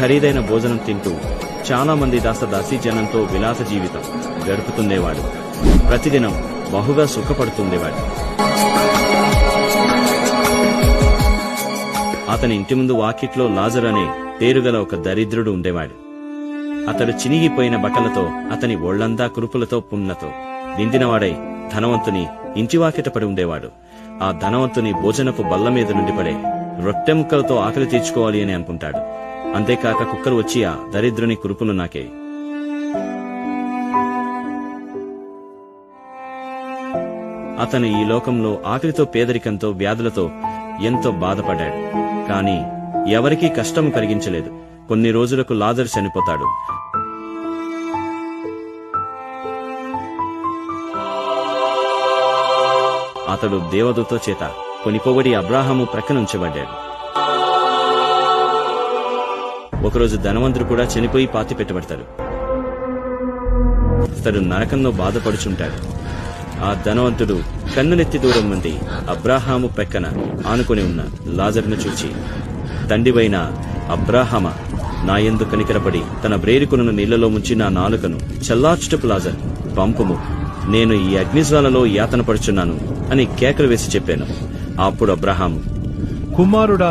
ఖరీదైన భోజనం తింటూ చాలా మంది దాసదాసీ జనంతో విలాస జీవితం గడుపుతుండేవాడు. ప్రతిదినం బహుగా సుఖపడుతుండేవాడు. అతని ఇంటి ముందు వాకిట్లో లాజర్ అనే పేరుగల ఒక దరిద్రుడు ఉండేవాడు. అతడు చినిగిపోయిన బట్టలతో అతని ఒళ్ళంతా కురుపులతో పున్నతో నిండినవాడై ధనవంతుని ఇంటివాకిట పడి ఉండేవాడు. ఆ ధనవంతుని భోజనపు బల్ల మీద నుండి పడే రొట్టె ముక్కలతో ఆకలి తీర్చుకోవాలి అని అనుకుంటాడు. అంతేకాక కుక్కలు వచ్చి ఆ దరిద్రుని కురుపులు నాకే. అతను ఈ లోకంలో ఆకలితో పేదరికంతో వ్యాధులతో ఎంతో బాధపడ్డాడు. కాని ఎవరికీ కష్టం కలిగించలేదు. కొన్ని రోజులకు లాజర్ చనిపోతాడు. అతడు దేవదూతో చేత కొనిపోబడి అబ్రాహాము ప్రక్కనుంచబడ్డాడు. ఒకరోజు ధనవంతుడు కూడా చనిపోయి పాతి పెట్టబడతాడు అతడు నరకంలో బాధపడుచుంటాడు. ఆ ధనవంతుడు కన్నులెత్తి దూరం ఉంది అబ్రాహాము పెక్కన ఆనుకొని ఉన్న లాజర్ను చూచి తండ్రివైన అబ్రాహామ నా యందు కనికరపడి తన బ్రేరుకును నీళ్ళలో ముంచి నా నాలుకను చల్లార్చుటపు లాజర్ పంపుము. నేను ఈ అగ్నిజ్వాలలో యాతన పడుచున్నాను అని కేకలు వేసి చెప్పాను. అప్పుడు అబ్రహాము కుమారుడా